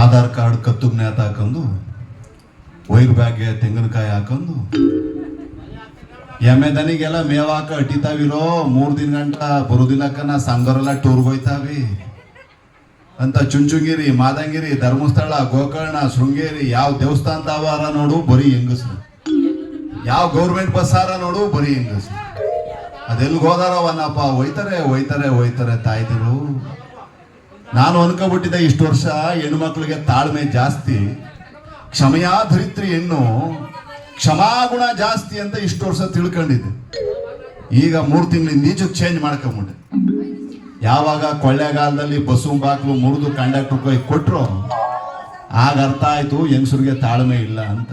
Aadhaar card ಕತ್ತು ನೇತ ಹಾಕೊಂಡು, wire ಬ್ಯಾಗ್ಗೆ ತೆಂಗಿನಕಾಯಿ ಹಾಕೊಂಡು, ಎಮ್ಮೆ ದನಿಗೆಲ್ಲ ಮೇವಾಕ ಅಟ್ಟಿತಾವಿರೋ ಮೂರ್ ದಿನ ಗಂಟ ಬರುದಿಲ್ಲಕ್ಕನ ಸಂಗರೆಲ್ಲ ಟೂರ್ಗೆ ಹೋಯ್ತಾವಿ. ಅಂತ ಚುಂಚುಂಗಿರಿ, ಮಾದಂಗಿರಿ, ಧರ್ಮಸ್ಥಳ, ಗೋಕರ್ಣ, ಶೃಂಗೇರಿ, ಯಾವ ದೇವಸ್ಥಾನ ತಾವಾರ ನೋಡು, ಬರೀ ಹೆಂಗಸು. ಯಾವ ಗೌರ್ಮೆಂಟ್ ಬಸ್ ಆರ ನೋಡು, ಬರೀ ಹೆಂಗಸು. ಅದೆಲ್ಗೆ ಹೋದಾರ ಅವನಪ್ಪ ಹೋಯ್ತಾರೆ ಹೋಯ್ತಾರೆ ತಾಯ್ದಿರು ನಾನು ಅನ್ಕೊಬಿಟ್ಟಿದ್ದೆ ಇಷ್ಟು ವರ್ಷ ಹೆಣ್ಮಕ್ಳಿಗೆ ತಾಳ್ಮೆ ಜಾಸ್ತಿ. ಕ್ಷಮಯಾಧರಿತ್ರಿ ಹೆಣ್ಣು. ಕ್ಷಮಾಗುಣ ಜಾಸ್ತಿ ಅಂತ ಇಷ್ಟು ವರ್ಷ ತಿಳ್ಕೊಂಡಿದ್ದೆ. ಈಗ ಮೂರು ತಿಂಗಳಿಂದ ಈಚೆಗೆ ಚೇಂಜ್ ಮಾಡ್ಕೊಂಬಿಟ್ಟೆ. ಯಾವಾಗ ಕೊಳ್ಳೆಗಾಲದಲ್ಲಿ ಬಸ್ಸು ಬಾಕ್ಲು ಮುರಿದು ಕಂಡಕ್ಟರ್ ಕೈ ಕೊಟ್ಟರು ಆಗ ಅರ್ಥ ಆಯ್ತು ಹೆಂಗಸರಿಗೆ ತಾಳ್ಮೆ ಇಲ್ಲ ಅಂತ.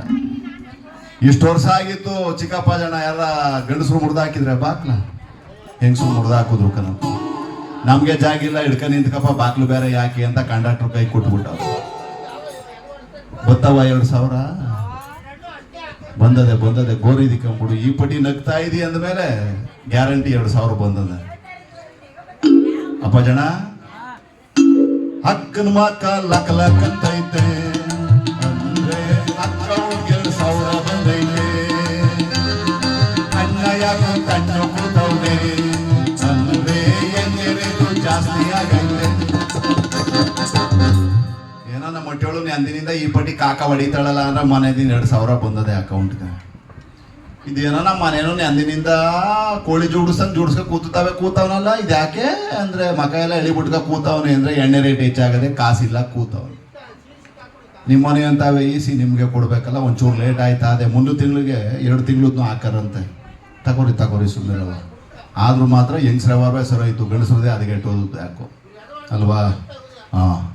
ಇಷ್ಟು ವರ್ಷ ಆಗಿತ್ತು ಚಿಕ್ಕಪ್ಪ ಜನ ಎಲ್ಲ ಗಂಡಸರು ಮುರಿದಾಕಿದ್ರೆ ಬಾಕ್ಲ ಹೆಂಗಸರು ಮುರಿದಾಕಿದ್ರು ಕಣ ನಮ್ಗೆ ಜಾಗ ಇಲ್ಲ, ಹಿಡ್ಕ ನಿಂತ್ಕಪ್ಪ, ಬಾಕ್ಲು ಬೇರೆ ಯಾಕೆ ಅಂತ ಕಂಡಕ್ಟರ್ ಕೈ ಕೊಟ್ಬಿಟ್ಟು ಗೊತ್ತವ ಎರಡು ಸಾವಿರ? ಬಂದದೆ ಬಂದದೆ ಗೋರಿದಿ ಕಂಬಿಡು ಈ ಪಟ್ಟಿ ನಗ್ತಾ ಇದಿ ಅಂದಮೇಲೆ ಗ್ಯಾರಂಟಿ ಎರಡು ಸಾವಿರ ಬಂದದೆ. ಅಪ್ಪ ಜನ ಅಕ್ಕನ ಮಕ್ಕ ಲಕ ಲಕ್ಕಂತೈತೆ ಅಕ್ಕ ಎರಡು ಸಾವಿರ ಬಂದೈತೆ. ಅಣ್ಣ ಯಾಕ ಕಣ್ಣು ರೇಟು ಜಾಸ್ತಿ ಆಗೈತೆ ಏನೋ ನಮ್ಮ ಮೊಟ್ಟೆಳು ಅಂದಿನಿಂದ ಈ ಪಟ್ಟಿ ಕಾಕ ಹೊಡಿತಾಳಲ್ಲ ಅಂದ್ರೆ ಮನೆದಿಂದ ಎರಡು ಸಾವಿರ ಬಂದದೆ ಅಕೌಂಟ್ಗೆ ಇದೇನೋ ನಮ್ಮ ಮನೇನು ಅಂದಿನಿಂದ ಕೋಳಿ ಜೋಡಿಸಂಗ್ ಜೋಡಿಸ್ಕ ಕೂತಾವೆ ಕೂತವನಲ್ಲ? ಇದ್ಯಾಕೆ? ಅಂದ್ರೆ ಮಕ ಎಲ್ಲ ಎಳಿ ಬಿಟ್ಕ ಕೂತವನೆ ಅಂದ್ರೆ ಎಣ್ಣೆ ರೇಟ್ ಹೆಚ್ಚಾಗದೆ ಕಾಸಿಲ್ಲ ಕೂತವನು. ನಿಮ್ಮ ಮನೆ ಅಂತಾವೆ ಈಸಿ ನಿಮ್ಗೆ ಕೊಡ್ಬೇಕಲ್ಲ, ಒಂಚೂರು ಲೇಟ್ ಆಯ್ತಾ. ಅದೇ ಮುಂದೆ ತಿಂಗಳಿಗೆ ಎರಡು ತಿಂಗಳದ್ದು ಹಾಕಾರಂತೆ. ತಗೋರಿ ತಗೋರಿ ಸುಮ್ಮನೆ ಆದ್ರೂ ಮಾತ್ರ ಹೆಂಗ್ಸ್ರವಾರವೇ ಸರ ಇತ್ತು ಗಂಡಸ್ರದೇ ಅದಗೆಟ್ಟೋದು ಯಾಕೋ. ಅಲ್ವಾ? ಹಾಂ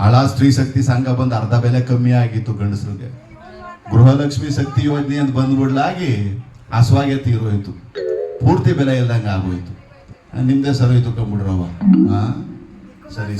ಹಳ ಸ್ತ್ರೀ ಶಕ್ತಿ ಸಂಘ ಬಂದು ಅರ್ಧ ಬೆಲೆ ಕಮ್ಮಿ ಆಗಿತ್ತು ಗಂಡಸ್ರಿಗೆ ಗೃಹಲಕ್ಷ್ಮಿ ಶಕ್ತಿ ಯೋಜನೆ ಅಂತ ಬಂದ್ಬಿಡ್ಲಾಗಿ ಹಸುವಾಗೆ ತೀರೋಯ್ತು ಪೂರ್ತಿ ಬೆಲೆ ಇಲ್ದಂಗೆ ಆಗೋಯ್ತು. ನಿಮ್ದೇ ಸರಿ ಹೋಯ್ತು ಕಂಬಿಡ್ರವ ಹಾಂ ಸರಿ.